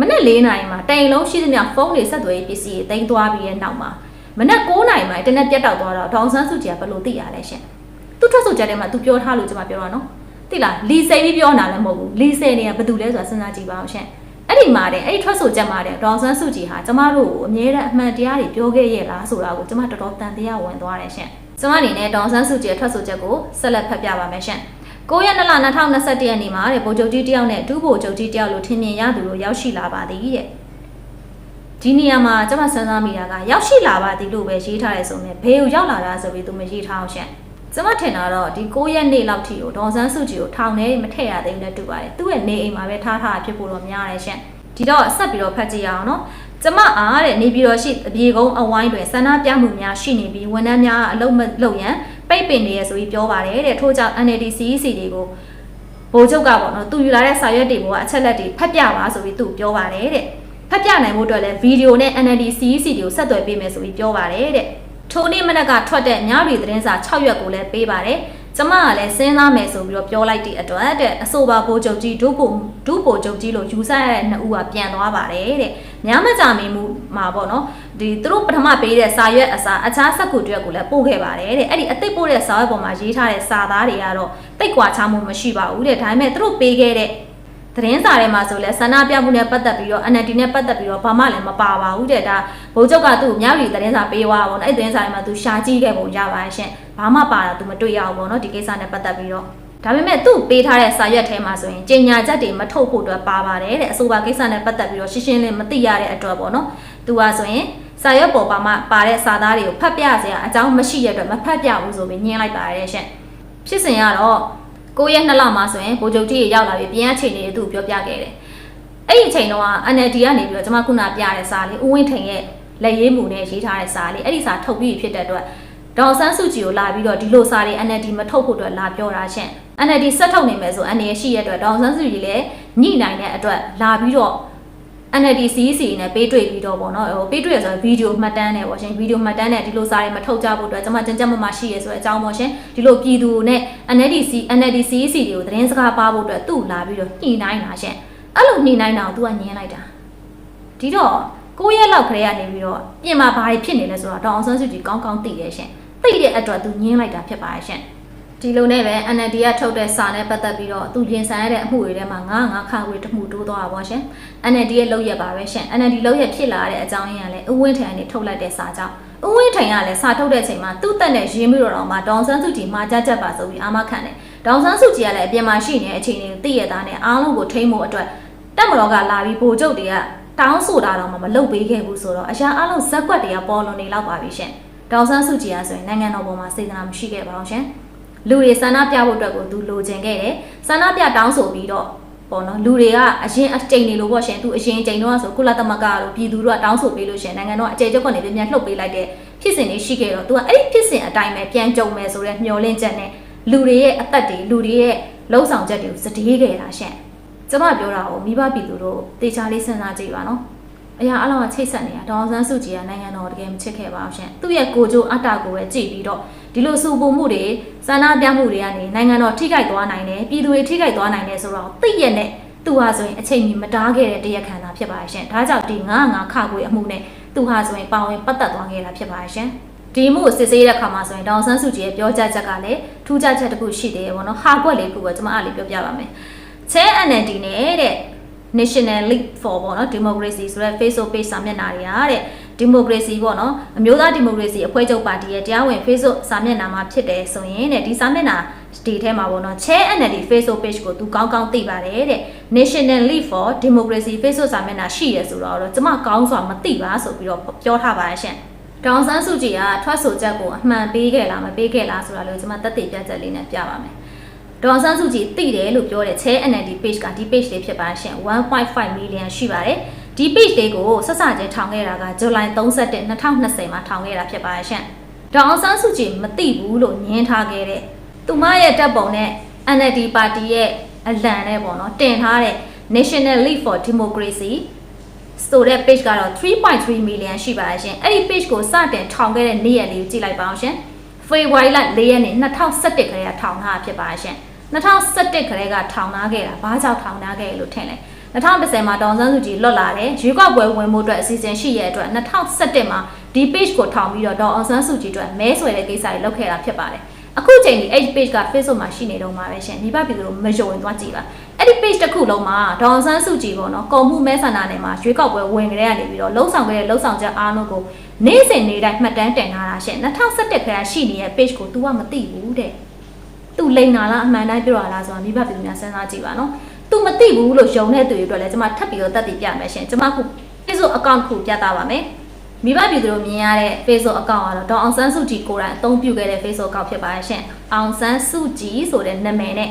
မနက်၄နိုင်မှာတိုင်လုံးရှိသမျှဖုန်းတွေဆက်သွယ်ရေးပစ္စည်းတွေတိန်းသွားပြီးတဲ့နောက်မှာမနက်9နိုင်မှာအင်တာနက်ပြတ်တောက်သွားတော့ဒေါအောင်ဆန်းစုကြည်ကဘယ်လိုသိရလဲရှင်သူထွက်ဆိုချက်ထဲမှာသူပြောထားလို့ကျွန်မပြောတော့နော်သိလားလီဆယ်ပြီးပြောတာလည်းမဟုတ်ဘူးလီဆယ်နေကဘာတူလဲဆိုတာစဉ်းစားကြည့်ပါအောင်ရှင် အဲ့ဒီမှာတဲ့အဲ့ဒီထွက်ဆိုချက်မှာတဲ့ဒေါအောင်ဆန်းစုကြည်ဟာကျမတို့ကိုအမြဲတမ်းအမှန်တရားတွေပြောခဲ့ရဲ့လားဆိုတာကိုကျမတော်တော်တန်တရားဝင်သွားတယ်ရှင်ကျမအနေနဲ့ဒေါအောင်ဆန်းစုကြည်ရဲ့ထွက်ဆိုချက်ကိုဆက်လက်ဖတ်ပြပါမယ်ရှင်9ရက်2လ2021ရက်နေ့မှာတဲ့ဗိုလ်ချုပ်ကြီးတယောက်နဲ့ဒုဗိုလ်ချုပ်ကြီးတယောက်လိုထင်မြင်ရသူတို့ရောက်ရှိလာပါသည်တဲ့ဒီနေရာမှာကျမစဉ်းစားမိတာကရောက်ရှိလာပါသည်လို့ပဲရေးထားရဲဆိုရင်ဘယ်ကိုရောက်လာတာဆိုပြီးသူမရေးထားအောင်ရှင် ကျမထင်တာတော့ဒီ9ရက်နေ့လောက်ထိကိုဒေါ်စန်းစုကြည်ကိုထောင်ထဲမထည့်ရသေးဘူးနဲ့တူပါတယ်သူ့ရဲ့နေအိမ်မှာပဲထားထားဖြစ်ဖို့တော့များတယ်ရှင်ဒီတော့ဆက်ပြီးတော့ဖတ်ကြည့်ရအောင်နော်ကျမအားတဲ့နေပြည်တော်ရှိအပြေကုန်းအဝိုင်းတွင်ဆန္ဒပြမှုများရှိနေပြီးဝန်ထမ်းများအလုံးမလုပ်ရန်ပိတ်ပင်နေရဆိုပြီးပြောပါတယ်တဲ့ထို့ကြောင့် NLD CEC တွေကိုဘိုလ်ချုပ်ကပေါ့နော်သူယူလာတဲ့စာရွက်တွေကအချက်လက်တွေဖတ်ပြပါဆိုပြီးသူပြောပါတယ်တဲ့ဖတ်ပြနိုင်ဖို့အတွက်လည်းဗီဒီယိုနဲ့ NLD CEC တွေကိုဆက်သွယ်ပေးမယ်ဆိုပြီးပြောပါတယ်တဲ့ ထိုနေ့မနက်ကထွက်တဲ့ညရီသတင်းစာ6ရွက်ကိုလည်းပေးပါတယ်ကျမကလည်းစဉ်းစားမယ်ဆိုပြီးတော့ပြောလိုက်တဲ့အတွက်တဲ့အဆိုပါဘိုးချုပ်ကြီးဒုဗိုလ်ဒုဗိုလ်ချုပ်ကြီးလို့ယူဆရတဲ့နှစ်ဦးကပြန်သွားပါတယ်တဲ့ညမကြမီမှုမှာပေါ့နော်ဒီသူတို့ပထမပေးတဲ့စာရွက်အစားအခြားစက်ကူတွက်ကိုလည်းပို့ခဲ့ပါတယ်တဲ့အဲ့ဒီအသိပို့တဲ့စာရွက်ပေါ်မှာရေးထားတဲ့စာသားတွေကတော့တိတ်ကွာချမှုမရှိပါဘူးတဲ့ဒါပေမဲ့သူတို့ပေးခဲ့တဲ့ သတင်းစာထဲမှာဆိုလဲဆန္ဒပြမှုနဲ့ပတ်သက်ပြီးတော့ NLD နဲ့ပတ်သက်ပြီးတော့ဘာမှလည်းမပါပါဘူးတဲ့ဒါဘိုးချုပ်ကသူ့မြောက်ရီသတင်းစာပေးသွားပါဘောနော်အဲ့သတင်းစာထဲမှာသူရှာကြည့်ခဲ့ပုံရပါရှင်ဘာမှပါတာသူမတွေ့ရဘူးပေါ့နော်ဒီကိစ္စနဲ့ပတ်သက်ပြီးတော့ဒါပေမဲ့သူ့ပေးထားတဲ့စာရွက်ထဲမှာဆိုရင်ကြေညာချက်တွေမထုတ်ဖို့အတွက်ပါပါတယ်တဲ့အဆိုပါကိစ္စနဲ့ပတ်သက်ပြီးတော့ရှင်းရှင်းလင်းမသိရတဲ့အတွက်ပေါ့နော်သူကဆိုရင်စာရွက်ပေါ်ပါမှပါတဲ့စာသားတွေကိုဖတ်ပြစရာအကြောင်းမရှိတဲ့အတွက်မဖတ်ပြဘူးဆိုပြီးညှင်းလိုက်ပါတယ်ရှင်ဖြစ်စဉ်ကတော့ ကိုရက်နှစ်လမှဆိုရင်ဗိုလ်ချုပ်ကြီးရောက်လာပြီးပြန်အချိန်လေးသူ့ပြောပြခဲ့တယ်အဲ့ဒီအချိန်တော့ NLD ကနေပြီးတော့ကျွန်မခုနပြတဲ့စာလေးဦးဝင်းထိန်ရဲ့လက်ရေးမှုနဲ့ရေးထားတဲ့စာလေးအဲ့ဒီစာထုတ်ပြီးဖြစ်တဲ့အတွက်ဒေါ်ဆန်းစုကြည်ကိုလာပြီးတော့ဒီလိုစာတွေ NLD မထုတ်ဖို့အတွက်လာပြောတာရှင့် NLD ဆက်ထုတ်နိုင်မယ်ဆို NLD ရှိရတဲ့အတွက်ဒေါ်ဆန်းစုကြည်လည်းညှိနိုင်တဲ့အတွက်လာပြီးတော့ NLD CEC နဲ့ပေးတွေ့ပြီးတော့ပေါ့နော်ဟိုပေးတွေ့ရဆိုဗီဒီယိုမှတ်တမ်းနဲ့ပေါ့ရှင်ဗီဒီယိုမှတ်တမ်းနဲ့ဒီလိုစာတွေမထုတ်ကြဖို့အတွက်ကျွန်မကြံကြက်မမရှိရဆိုတဲ့အကြောင်းပေါ့ရှင်ဒီလိုပြည်သူနဲ့ NLD C NLD CEC တွေကိုသတင်းစကားပါဖို့အတွက်သူ့လာပြီးတော့ညှိနှိုင်းတာရှင်အဲ့လိုညှိနှိုင်းတာကို तू ကညင်းလိုက်တာဒီတော့ကိုရက်လောက်ခရဲကနေပြီးတော့ပြင်မှာဘာတွေဖြစ်နေလဲဆိုတော့ဒေါအောင်ဆန်းစုကြည်ကောင်းကောင်းသိတယ်ရှင်သိတဲ့အတွက် तू ညင်းလိုက်တာဖြစ်ပါရဲ့ရှင် ဒီလိုနဲ့ပဲ NLD ကထုတ်တဲ့စာနဲ့ပတ်သက်ပြီးတော့သူရင်ဆိုင်ရတဲ့အမှုတွေထဲမှာငါးငါးခါခွေတမှုတိုးသွားတာပေါ့ရှင် NLD ရဲ့လောက်ရက်ပါပဲရှင် NLD လောက်ရက်ဖြစ်လာတဲ့အကြောင်းရင်းကလည်းဥဝင်းထံကနေထုတ်လိုက်တဲ့စာကြောင့်ဥဝင်းထံကလည်းစာထုတ်တဲ့အချိန်မှာသူ့တက်နဲ့ရင်းပြီးတော့မှဒေါန်ဆန်းစုကြည်မှာကြကြပါဆိုပြီးအာမခံတယ်ဒေါန်ဆန်းစုကြည်ကလည်းအပြင်မှာရှိနေတဲ့အချိန်တွေကိုသိရတာနဲ့အားလုံးကိုထိမ့်ဖို့အတွက်တက်မတော်ကလာပြီးဗိုလ်ချုပ်တွေကတောင်းဆိုတာတော့မှမလုပ်ပေးခဲ့ဘူးဆိုတော့အရာအလုံးဇက်ကွက်တွေကပေါ်လွန်နေလောက်ပါပြီရှင်ဒေါန်ဆန်းစုကြည်ကဆိုရင်နိုင်ငံတော်ပေါ်မှာစေတနာမရှိခဲ့ပါဘူးရှင် လူတွေဆန္ဒပြဖို့အတွက်ကိုသူလိုချင်ခဲ့တယ်ဆန္ဒပြတောင်းဆိုပြီးတော့ပေါ့နော်လူတွေကအရင်အချိန်နေလို့ပေါ့ရှင်သူအရင်ချိန်တော့ဆိုကုလသမဂ္ဂတို့ပြည်သူတို့ကတောင်းဆိုပေးလို့ရှင်နိုင်ငံတော်အကြဲကြောက်ကနေပြန်လှုပ်ပေးလိုက်တဲ့ဖြစ်စဉ်တွေရှိခဲ့တော့သူကအဲ့ဒီဖြစ်စဉ်အတိုင်းပဲပြန်ကြုံမယ်ဆိုတဲ့မျှော်လင့်ချက်နဲ့လူတွေရဲ့အသက်တွေလူတွေရဲ့လှုပ်ဆောင်ချက်တွေကိုစတေးခဲ့တာရှင်ကျမပြောတာကိုမိဘပြည်သူတို့တေချာလေးစဉ်းစားကြည့်ပါနော် အရာအလုံးကချိတ်ဆက်နေတာဒေါအောင်ဆန်းစုကြည်ကနိုင်ငံတော်တကယ်မချစ်ခဲ့ပါဘူးရှင်သူ့ရဲ့ကိုကြိုးအတ္တကိုပဲကြည့်ပြီးတော့ဒီလိုစူပူမှုတွေစာနာပြမှုတွေကနေနိုင်ငံတော်ထိခိုက်သွားနိုင်တယ်ပြည်သူတွေထိခိုက်သွားနိုင်တယ်ဆိုတော့သိရတဲ့သူဟာဆိုရင်အချိန်ကြီးမတားခဲ့တဲ့တရားခံတာဖြစ်ပါရှင်ဒါကြောင့်ဒီ905ခခွေအမှုနဲ့သူဟာဆိုရင်ပါဝင်ပတ်သက်သွားခဲ့တာဖြစ်ပါရှင်ဒီမှုစစ်ဆေးတဲ့ခါမှာဆိုရင်ဒေါန်ဆန်းစုကြည်ရဲ့ပြောကြားချက်ကလည်းထူးခြားချက်တစ်ခုရှိသေးတယ်ပေါ့နော်ဟာကွက်လေးခုပဲကျွန်မအားလေးပြောပြပါမယ်ချဲ NLD နဲ့တဲ့ National League for ပေါ့နော် Democracy ဆိုတဲ့ Facebook page စာမျက်နှာတွေဟာတဲ့ Democracy ပေါ့နော်အမျိုးသား Democracy အဖွဲ့ချုပ်ပါတီရဲ့တရားဝင် Facebook စာမျက်နှာမှာဖြစ်တယ်ဆိုရင်တဲ့ဒီစာမျက်နှာဒီထဲမှာပေါ့နော် Chair NLD Facebook page ကိုသူကောင်းကောင်းသိပါတယ်တဲ့ National League for Democracy Facebook စာမျက်နှာရှိရဆိုတော့တော့ကျမကောင်းစွာမသိပါဆိုပြီးတော့ပြောထားပါရဲ့ရှင်ဒေါန်ဆန်းစုကြည်ကထွက်ဆိုချက်ကိုအမှန်ပေးခဲ့လားမပေးခဲ့လားဆိုတာလို့ကျမတက်တည်ပြချက်လေးနဲ့ပြပါမယ် ဒေါန်ဆန်းစုကြည်သိတယ်လို့ပြောတဲ့ Chair NLD page ကဒီ page လေးဖြစ်ပါရှင်1.5 million ရှိပါတယ်ဒီ page လေးကိုဆက်စချင်းထောင်ခဲ့တာကဇူလိုင်31 2020မှာထောင်ခဲ့တာဖြစ်ပါရှင်ဒေါန်ဆန်းစုကြည်မသိဘူးလို့ညင်းထားခဲ့တဲ့သူမရဲ့တပ်ပုံနဲ့ NLD ပါတီရဲ့အလံနဲ့ပေါ့နော်တင်ထားတဲ့ National League for Democracy ဆိုတဲ့ page ကတော့3.3 million ရှိပါတယ်ရှင်အဲ့ဒီ page ကိုစတင်ထောင်ခဲ့တဲ့နေ့ရက်လေးကိုကြည့်လိုက်ပါအောင်ရှင်ဖေဖော်ဝါရီလ4ရက်နေ့2011ခရဲကထောင်ထားတာဖြစ်ပါတယ်ရှင် 2011ခရဲကထောင်ထားခဲ့တာဘာကြောင့်ထောင်ထားခဲ့လို့ထင်လဲ2010မှာဒေါန်ဆန်းစုကြည်လွတ်လာတယ်ရွေးကောက်ပွဲဝင်မှုအတွက်အစီအစဉ်ရှိရတဲ့အတွက်2011မှာဒီ page ကိုထောင်ပြီးတော့ဒေါန်အောင်ဆန်းစုကြည်အတွက်မဲဆွယ်တဲ့ကိစ္စတွေလုပ်ခဲ့တာဖြစ်ပါတယ်အခုချိန်ဒီ H page က Facebook မှာရှိနေတော့မှာပဲရှင်မိဘပြည်သူတို့မယုံရင်သွားကြည့်ပါအဲ့ဒီ page တစ်ခုလုံးမှာဒေါန်ဆန်းစုကြည်ပေါ့နော်ကုံမှုမဲဆန္ဒနယ်မှာရွေးကောက်ပွဲဝင်ကြတဲ့ကနေပြီးတော့လှုံ့ဆော်ခဲ့တဲ့လှုံ့ဆော်ချက်အားလုံးကိုနေ့စဉ်နေ့တိုင်းမှတ်တမ်းတင်ထားတာရှင်2011ခရရှိနေတဲ့ page ကို तू ကမသိဘူးတဲ့ तू လိန်နာလားအမှန်တိုင်းပြောရလားဆိုတာမိဘပြည်သူများစဉ်းစားကြည့်ပါနော် तू မသိဘူးလို့ယုံတဲ့သူတွေအတွက်လည်းကျွန်မထပ်ပြီးတော့တက်တည်ပြမယ်ရှင်ကျွန်မခု Facebook account ခုပြသပါမယ်မိဘပြည်သူတို့မြင်ရတဲ့ Facebook account ကတော့ဒေါအောင်ဆန်းစုကြည်ကိုယ်တိုင်အသုံးပြုခဲ့တဲ့ Facebook account ဖြစ်ပါတယ်ရှင်။အောင်ဆန်းစုကြည်ဆိုတဲ့နာမည်နဲ့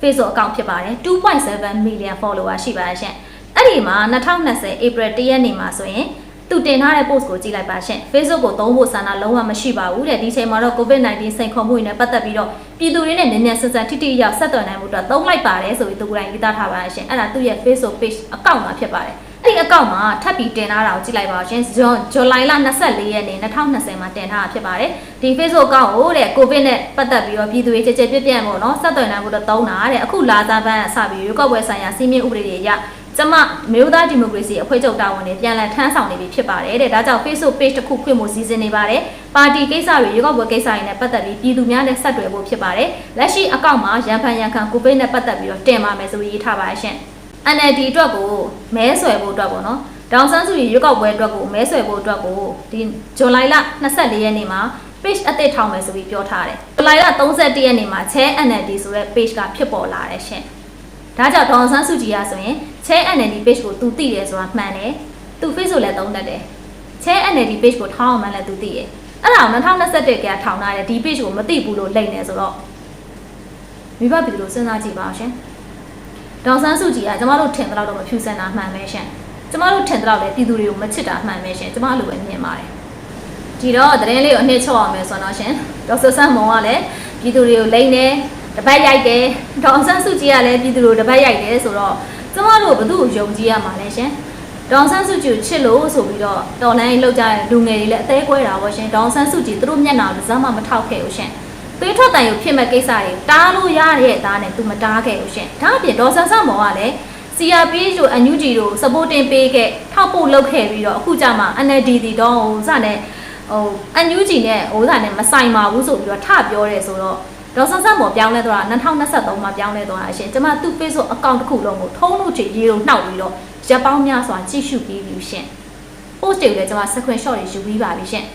Facebook account ဖြစ်ပါတယ်2.7 million follower ရှိပါတယ်ရှင်။အဲ့ဒီမှာ2020 April 1ရက်နေ့မှာဆိုရင် သူတင်ထားတဲ့ post ကိုကြည့်လိုက်ပါရှင် Facebook ကိုသုံးဖို့ဆန္ဒလုံးဝမရှိပါဘူးတဲ့ဒီချိန်မှာတော့ COVID-19 စိန်ခေါ်မှုတွေနဲ့ပတ်သက်ပြီးတော့ပြည်သူတွေနဲ့နည်းနည်းဆက်ဆက်ထိထိရောက်ဆက်သွယ်နိုင်မှုအတွက်သုံးလိုက်ပါတယ်ဆိုပြီးသူကိုယ်တိုင်ရေးသားထားပါရှင်အဲ့ဒါသူ့ရဲ့ Facebook page account မှာဖြစ်ပါတယ်အဲ့ဒီအကောင့်မှာထပ်ပြီးတင်ထားတာကိုကြည့်လိုက်ပါရှင်ဇွန်ဇူလိုင်လ24ရက်နေ့2020မှာတင်ထားတာဖြစ်ပါတယ်ဒီ Facebook အကောင့်ကိုတဲ့ကိုဗစ်နဲ့ပတ်သက်ပြီးတော့ပြည်သူတွေကြကြပြပြန့်ပေါ့နော်ဆက်သွယ်နိုင်ဖို့တော့သုံးတာတဲ့အခုလာစားပန်းစပြီးရွေးကောက်ပွဲဆိုင်ရာစီမင်းဥပဒေတွေအရ ကျမမြို့သားဒီမိုကရေစီအဖွဲ့ချုပ်တာဝန်တွေပြန်လည်ထမ်းဆောင်နေပြီဖြစ်ပါတယ်တဲ့ဒါကြောင့် Facebook page တစ်ခုဖွင့်ဖို့စီစဉ်နေပါတယ်ပါတီကိစ္စတွေရွေးကောက်ပွဲကိစ္စတွေနဲ့ပတ်သက်ပြီးပြည်သူများနဲ့ဆက်သွယ်ဖို့ဖြစ်ပါတယ်လက်ရှိအကောင့်မှာရန်ဖန်ရန်ခံကိုဗစ်နဲ့ပတ်သက်ပြီးတော့တင်ပါမယ်ဆိုပြီးရေးထားပါရှင် NLD အတွက်ကိုမဲဆွယ်ဖို့အတွက်ပေါ့နော်ဒေါန်ဆန်းစုကြည်ရွေးကောက်ပွဲအတွက်ကိုမဲဆွယ်ဖို့အတွက်ကိုဒီဇူလိုင်လ24ရက်နေ့မှာ page အသစ်ထောင်မယ်ဆိုပြီးပြောထားတယ်ဇူလိုင်လ31ရက်နေ့မှာ Chair NLD ဆိုတဲ့ page ကဖြစ်ပေါ်လာတယ်ရှင် ဒါကြောင့်ဒေါန်ဆန်းစုကြည်ကဆိုရင် Chair NLD page ကိုသူသိတယ်ဆိုတာမှန်တယ်သူ Facebook လည်းသုံးတတ်တယ် Chair NLD page ကိုထောင်းအောင်မှလည်းသူသိတယ်အဲ့ဒါကို2021ကထောင်ထားတယ်ဒီ page ကိုမသိဘူးလို့လိမ့်နေဆိုတော့မိဘပြည်သူတို့စဉ်းစားကြည့်ပါအောင်ရှင်ဒေါန်ဆန်းစုကြည်ကကျမတို့ထင်တဲ့လောက်တော့မဖြူစင်တာမှန်ပဲရှင်ကျမတို့ထင်တဲ့လောက်လည်းပြည်သူတွေကိုမချစ်တာမှန်ပဲရှင်ကျမလိုပဲမြင်ပါတယ်ဒီတော့သတင်းလေးကိုအနှစ်ချုပ်အောင်မယ်ဆိုတော့ရှင်ဒေါက်တာဆန်းမုံကလည်းပြည်သူတွေကိုလိမ့်တယ် တပတ်ရိုက်တယ်ဒေါန်ဆန်းစုကြည်ကလည်းပြည်သူတွေကိုတပတ်ရိုက်တယ်ဆိုတော့ကျမတို့ဘသူ့ကိုယုံကြည်ရမှာလဲရှင်ဒေါန်ဆန်းစုကြည်ကိုချစ်လို့ဆိုပြီးတော့တော်လိုင်းလောက်ကြတဲ့လူငယ်တွေလည်းအသေးကွဲတာပေါ့ရှင်ဒေါန်ဆန်းစုကြည်သူတို့မျက်နှာကိုဇမ်းမမထောက်ခဲ့ဘူးရှင်သွေးထွက်တန်ရုပ်ဖြစ်မဲ့ကိစ္စတွေတားလို့ရတဲ့အသားနဲ့သူမတားခဲ့ဘူးရှင်ဒါအပြင်ဒေါ်ဆန်းဆန်းမော်ကလည်း CRPH တို့ NUG တို့ supporting ပေးခဲ့ထောက်ပို့လုပ်ခဲ့ပြီးတော့အခုကြမှာ NLD တီတော့ဟိုစနဲ့ဟို NUG နဲ့ဟိုစနဲ့မဆိုင်ပါဘူးဆိုပြီးတော့ထပြောတယ်ဆိုတော့ ဒေါ်ဆန်းဆန်းပေါ်ပြောင်းလဲသွားတာ2023မှာပြောင်းလဲသွားတာရှင်ကျွန်မသူ့ Facebook account တစ်ခုလုံးကိုထုံးလို့ချေရေးလို့နှောက်ပြီးတော့ရက်ပေါင်းများစွာကြည့်ရှုပြီးပြီရှင် post တွေကိုလည်းကျွန်မ screenshot တွေယူပြီးပါပြီရှင်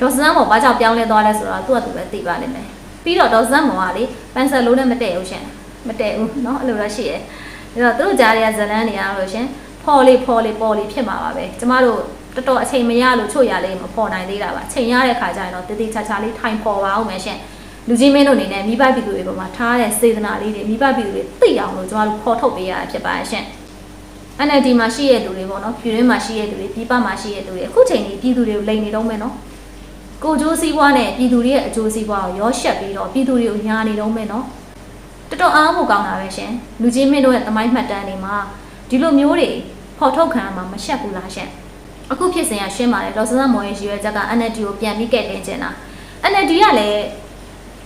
ဒေါ်ဆန်းဆန်းပေါ်ဘာကြောင့်ပြောင်းလဲသွားလဲဆိုတော့သူ့အတူပဲသိပါလိမ့်မယ်ပြီးတော့ဒေါ်ဆန်းမော်ကလေပန်ဆယ်လုံးနဲ့မတည့်ဘူးရှင်မတည့်ဘူးเนาะအဲ့လိုတော့ရှိတယ်ဒါတော့သူတို့ကြားရဇလန်းနေရလို့ရှင်ဖော်လေးဖော်လေးပေါ်လေးဖြစ်မှာပါပဲကျမတို့တော်တော်အချိန်မရလို့ချို့ရလေးမဖော်နိုင်သေးတာပါချိန်ရတဲ့ခါကျရင်တော့တည်တည်ချာချာလေးထိုင်ဖော်ပါအောင်မယ်ရှင် လူကြီးမင်းတို့အနေနဲ့မိဘပြည်သူတွေပေါ်မှာထားတဲ့စေတနာလေးတွေမိဘပြည်သူတွေသိအောင်လို့ကျမတို့ဖော်ထုတ်ပေးရတာဖြစ်ပါရှင် NLD မှာရှိရတဲ့သူတွေပေါ့နော်ပြည်တွင်းမှာရှိရတဲ့သူတွေပြည်ပမှာရှိရတဲ့သူတွေအခုချိန်ကြီးပြည်သူတွေကိုလိန်နေတော့မယ်နော်ကိုကျိုးစည်းပွားနဲ့ပြည်သူတွေရဲ့အကျိုးစီးပွားကိုရောရှက်ပြီးတော့ပြည်သူတွေကိုညာနေတော့မယ်နော်တော်တော်အားဖို့ကောင်းတာပဲရှင်လူကြီးမင်းတို့ရဲ့သမိုင်းမှတ်တမ်းတွေမှာဒီလိုမျိုးတွေဖော်ထုတ်ခံရမှာမရှက်ဘူးလားရှင်အခုဖြစ်စဉ်ကရှင်းပါတယ်ဒေါ်စန်းစန်းမော်ရဲ့ရည်ရွယ်ချက်က NLD ကိုပြန်ပြီးကဲ့တင်ချင်တာ NLD ကလည်း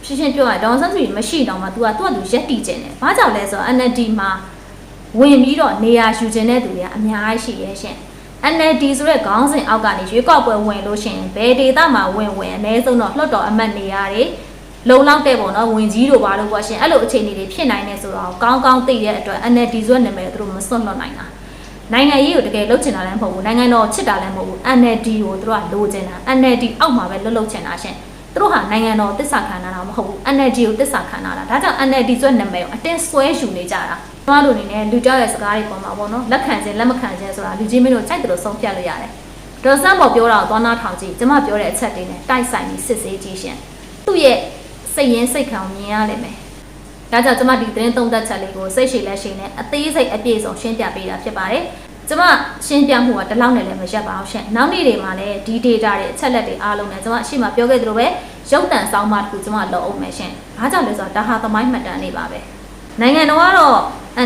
ရှင်းရှင်းပြောရရင်ဒေါ်စန်းစုကြီးမရှိတော့မှ तू ကသူ့အတူရက်တီကျင်တယ်ဘာကြောင့်လဲဆိုတော့ NLD မှာဝင်ပြီးတော့နေရာယူကျင်တဲ့သူတွေကအများကြီးရှိရဲ့ရှင် NLD ဆိုတဲ့ခေါင်းစဉ်အောက်ကနေရွေးကောက်ပွဲဝင်လို့ရှိရင်ဘယ်ဒေသမှာဝင်ဝင်အနည်းဆုံးတော့လွှတ်တော်အမတ်နေရာတွေလုံလောက်တဲ့ပေါ့နော်ဝင်ကြီးတို့ဘာလို့ပေါ့ရှင်အဲ့လိုအခြေအနေတွေဖြစ်နိုင်နေဆိုတော့ကောင်းကောင်းသိတဲ့အတွက် NLD ဆိုတဲ့နာမည်သူတို့မစွန့်လွတ်နိုင်တာနိုင်ငံရေးကိုတကယ်လှုပ်ချင်တာလည်းမဟုတ်ဘူးနိုင်ငံတော်ချစ်တာလည်းမဟုတ်ဘူး NLD ကိုသူတို့ကလိုချင်တာ NLD အောက်မှာပဲလှုပ်လှုပ်ချင်တာရှင် သူသူတို့ဟာနိုင်ငံတော်တစ္ဆာခံနာတာမဟုတ်ဘူး NLD ကိုတစ္ဆာခံနာတာဒါကြောင့် NLD ဆိုတဲ့နာမည်ကိုအတင်းဆွဲယူနေကြတာကျမတို့အနေနဲ့လူကြောက်ရဲ့စကားတွေပေါ်မှာပေါ့နော်လက်ခံခြင်းလက်မခံခြင်းဆိုတာလူကြီးမင်းတို့ကြိုက်တယ်လို့ဆုံးဖြတ်လို့ရတယ်ဒေါ်စမ်းပေါ်ပြောတာကိုသွားနာထောင်ကြည့်ကျမပြောတဲ့အချက်တွေနဲ့တိုက်ဆိုင်ပြီးစစ်ဆေးကြည့်ရှင်သူ့ရဲ့စိတ်ရင်းစိတ်ခံကိုမြင်ရလိမ့်မယ်ဒါကြောင့်ကျမဒီသတင်းသုံးသက်ချက်လေးကိုစိတ်ရှိလက်ရှိနဲ့အသေးစိတ်အပြည့်စုံရှင်းပြပေးတာဖြစ်ပါတယ်။ ကျမရှင်းပြမှုကတလောက်နဲ့လည်းမရက်ပါအောင်ရှင်။နောက်နေ့တွေမှာလည်းဒီ data တွေအချက်လက်တွေအားလုံးနဲ့ကျမအရှိမပြောခဲ့သလိုပဲရုပ်တံစောင်းမတစ်ခုကျမလုပ်အောင်မယ်ရှင်။ဘာကြောင့်လဲဆိုတော့ဒါဟာသမိုင်းမှတ်တမ်းလေးပါပဲ။နိုင်ငံတော်ကတော့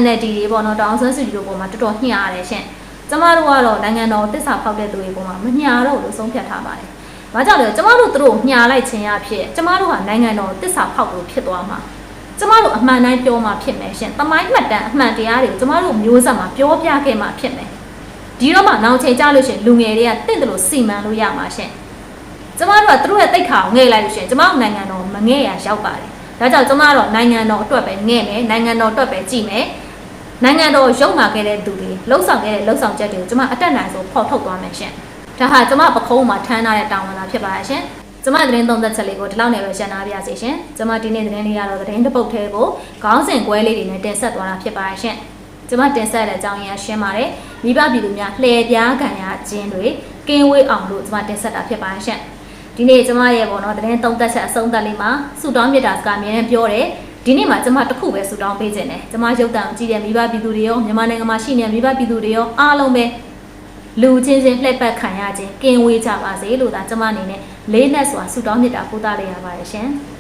NLD တွေပေါ့နော်တောင်ဆန်းစုကြည်တို့ပေါ်မှာတော်တော်ညှားရတယ်ရှင်။ကျမတို့ကတော့နိုင်ငံတော်တစ္ဆာဖောက်တဲ့သူတွေပေါ်မှာမညှာတော့လို့ဆုံးဖြတ်ထားပါတယ်။ဘာကြောင့်လဲကျမတို့သူတို့ညှာလိုက်ခြင်းအဖြစ်ကျမတို့ကနိုင်ငံတော်တစ္ဆာဖောက်လို့ဖြစ်သွားမှာ။ ကျမတို့အမှန်တိုင်းပြောမှဖြစ်မယ်ရှင်။တမိုင်းမှတ်တမ်းအမှန်တရားတွေကိုကျမတို့မျိုးဆက်မှာပြောပြခဲ့မှဖြစ်မယ်။ဒီတော့မှနောက်ချိန်ကြလို့ရှင်လူငယ်တွေကတင့်တယ်လို့စီမံလို့ရမှာရှင်။ကျမတို့ကသူတို့ရဲ့တိတ်ခါကိုငဲ့လိုက်လို့ရှင်ကျမတို့နိုင်ငံတော်မငဲ့ရရောက်ပါတယ်။ဒါကြောင့်ကျမတို့နိုင်ငံတော်အတွက်ပဲငဲ့မယ်နိုင်ငံတော်အတွက်ပဲကြည့်မယ်။နိုင်ငံတော်ရုပ်မာခဲ့တဲ့သူတွေလှုပ်ဆောင်ခဲ့တဲ့လှုပ်ဆောင်ချက်တွေကိုကျမအတက်နိုင်ဆုံးဖော်ထုတ်သွားမယ်ရှင်။ဒါဟာကျမပခုံးမှာထမ်းထားတဲ့တာဝန်သာဖြစ်ပါရဲ့ရှင်။ ကျမသတင်းသုံးသက်ချက်လေးကိုဒီလောက်နဲ့ပဲရှင်းနာပြစေရှင်။ကျမဒီနေ့သတင်းလေးကတော့သတင်းတစ်ပုတ်သေးကိုခေါင်းစဉ်ကွဲလေးတွေနဲ့တင်ဆက်သွားတာဖြစ်ပါရဲ့ရှင်။ကျမတင်ဆက်တဲ့အကြောင်းရင်းရှင်းပါတယ်။မိဘပြည်သူများလှည့်ပြားခံရခြင်းတွေကင်းဝေးအောင်လို့ကျမတင်ဆက်တာဖြစ်ပါရဲ့ရှင်။ဒီနေ့ကျမရဲ့ပေါ့နော်သတင်းသုံးသက်ချက်အဆုံးသတ်လေးမှာဆူတောင်းမြတ်တာစကားအမြဲတမ်းပြောတယ်။ဒီနေ့မှာကျမတစ်ခုပဲဆူတောင်းပေးခြင်းတယ်။ကျမရုပ်တံကြည့်တဲ့မိဘပြည်သူတွေရောမြန်မာနိုင်ငံမှာရှိနေတဲ့မိဘပြည်သူတွေရောအားလုံးပဲလူချင်းချင်းလှည့်ပတ်ခံရခြင်းကင်းဝေးကြပါစေလို့ဒါကျမအနေနဲ့ လေးနက်စွာဆုတောင်းမြတ်တာပို့သလိုက်ရပါတယ်ရှင်။